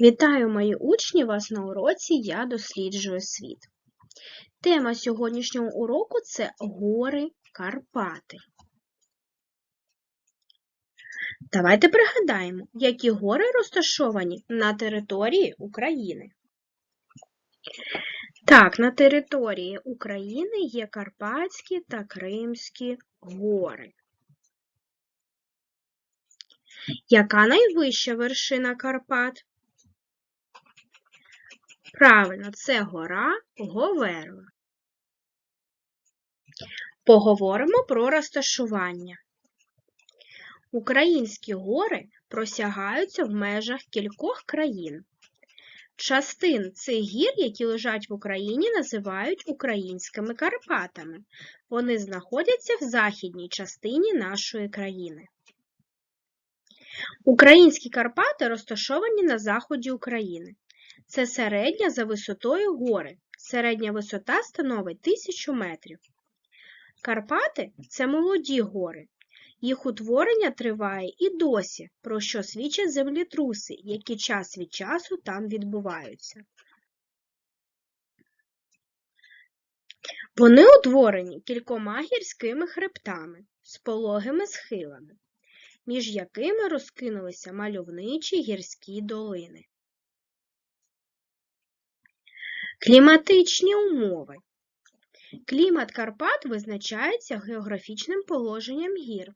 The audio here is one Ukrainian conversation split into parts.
Вітаю мої учні! Вас на уроці Я досліджую світ. Тема сьогоднішнього уроку це гори Карпати. Давайте пригадаємо, які гори розташовані на території України. Так, на території України є Карпатські та Кримські гори. Яка найвища вершина Карпат? Правильно, це гора Говерла. Поговоримо про розташування. Українські гори просягаються в межах кількох країн. Частин цих гір, які лежать в Україні, називають українськими Карпатами. Вони знаходяться в західній частині нашої країни. Українські Карпати розташовані на заході України. Це середня за висотою гори. Середня висота становить 1000 метрів. Карпати це молоді гори. Їх утворення триває і досі, про що свідчать землетруси, які час від часу там відбуваються. Вони утворені кількома гірськими хребтами з пологими схилами, між якими розкинулися мальовничі гірські долини. Кліматичні умови. Клімат Карпат визначається географічним положенням гір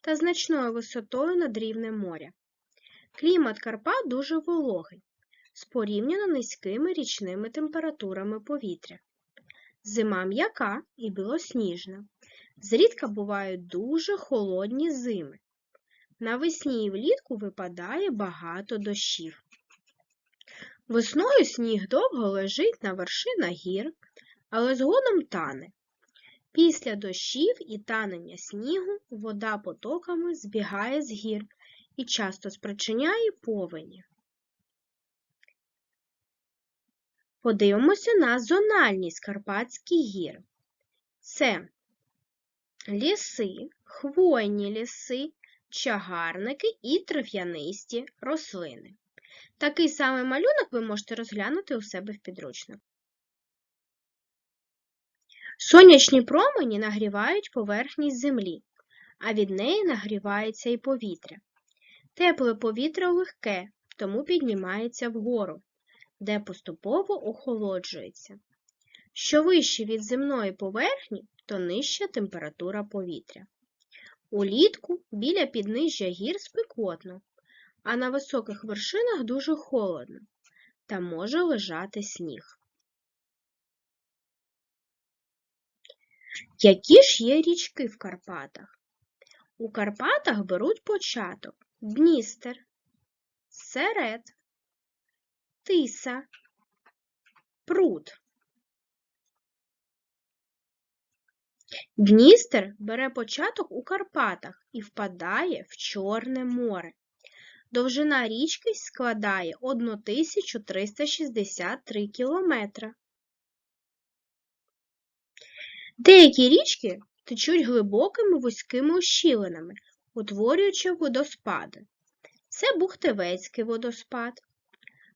та значною висотою над рівнем моря. Клімат Карпат дуже вологий, з порівняно низькими річними температурами повітря. Зима м'яка і білосніжна. Зрідка бувають дуже холодні зими. Навесні і влітку випадає багато дощів. Весною сніг довго лежить на вершинах гір, але згодом тане. Після дощів і танення снігу вода потоками збігає з гір і часто спричиняє повені. Подивимося на зональність Карпатських гір. Це ліси, хвойні ліси, чагарники і трав'янисті рослини. Такий самий малюнок ви можете розглянути у себе в підручнику. Сонячні промені нагрівають поверхність землі, а від неї нагрівається і повітря. Тепле повітря легке, тому піднімається вгору, де поступово охолоджується. Що вище від земної поверхні, то нижча температура повітря. Улітку біля піднижжя гір спекотно, а на високих вершинах дуже холодно та може лежати сніг. Які ж є річки в Карпатах? У Карпатах беруть початок Дністер, Серед, Тиса, Пруд. Дністер бере початок у Карпатах і впадає в Чорне море. Довжина річки складає 1363 кілометра. Деякі річки течуть глибокими вузькими ущілинами, утворюючи водоспади. Це Бухтевецький водоспад,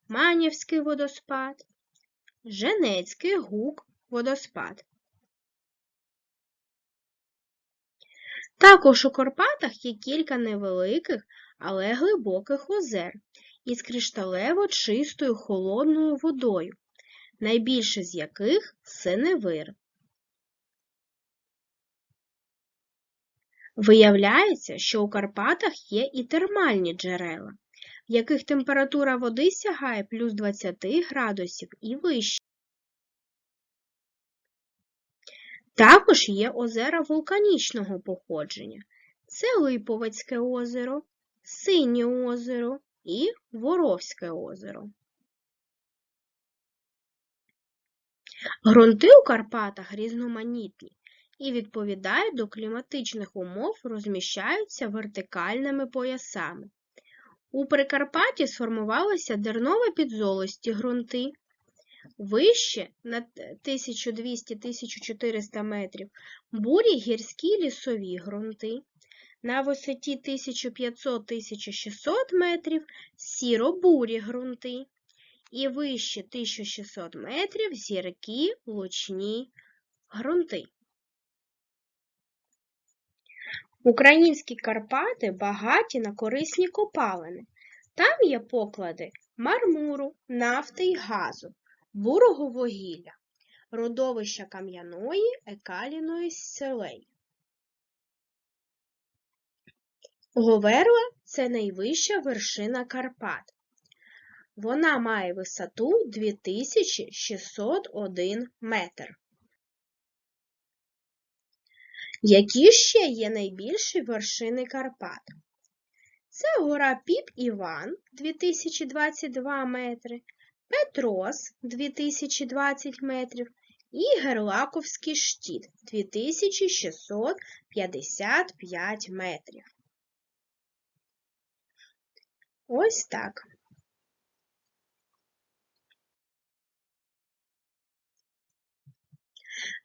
Манівський водоспад, Женецький гук водоспад. Також у Карпатах є кілька невеликих, але глибоких озер із кришталево чистою холодною водою, найбільше з яких синевир. Виявляється, що у Карпатах є і термальні джерела, в яких температура води сягає плюс 20 градусів і вище. Також є озера вулканічного походження. Це Липовецьке озеро, Синє озеро і Воровське озеро. Грунти у Карпатах різноманітні і відповідають до кліматичних умов, розміщаються вертикальними поясами. У Прикарпатті сформувалися дерново-підзолості ґрунти, вище на 1200-1400 метрів бурі гірські лісові ґрунти, На висоті 1500-1600 метрів сіро-бурі ґрунти і вище 1600 метрів зірки лучні ґрунти. Українські Карпати багаті на корисні копалини. Там є поклади мармуру, нафти й газу, бурого вугілля, родовища кам'яної, екаліної селей. Говерла це найвища вершина Карпат. Вона має висоту 2601 метр. Які ще є найбільші вершини Карпат? Це гора Піп Іван 2022 метри, Петрос 2020 метрів і Герлаковський щит 2655 метрів. Ось так.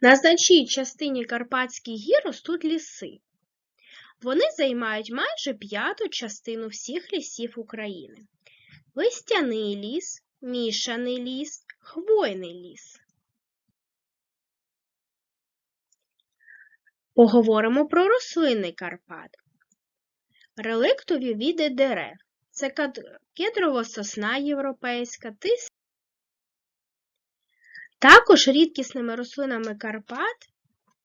На значній частині Карпатських гір ростуть ліси. Вони займають майже п'яту частину всіх лісів України. Листяний ліс, мішаний ліс, хвойний ліс. Поговоримо про рослини Карпат. Реликтові види дерев. Це кедрова сосна європейська, тис. Також рідкісними рослинами Карпат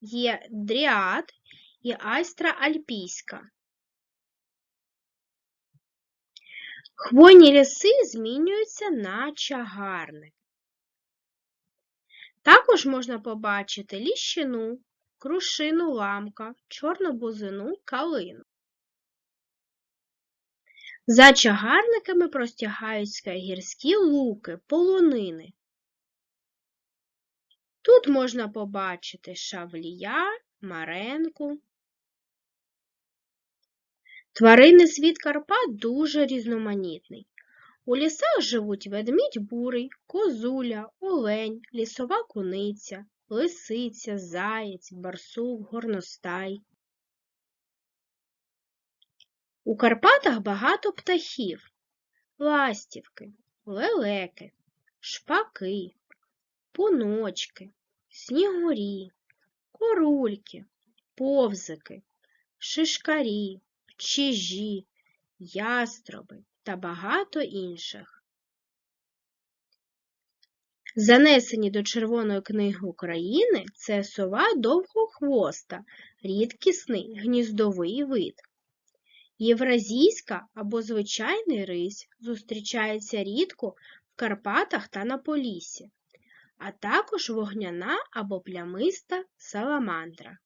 є дріад і айстра альпійська. Хвойні ліси змінюються на чагарник. Також можна побачити ліщину, крушину ламка, чорну бузину, калину. За чагарниками простягаються гірські луки, полонини. Тут можна побачити шавлія, маренку. Тваринний світ Карпат дуже різноманітний. У лісах живуть ведмідь бурий, козуля, олень, лісова куниця, лисиця, заєць, барсук, горностай. У Карпатах багато птахів, ластівки, лелеки, шпаки, пуночки, снігурі, корульки, повзики, шишкарі, чижі, ястроби та багато інших. Занесені до Червоної книги України це сова довгохвоста, рідкісний гніздовий вид. Євразійська або звичайний рись зустрічається рідко в Карпатах та на Поліссі, а також вогняна або плямиста саламандра.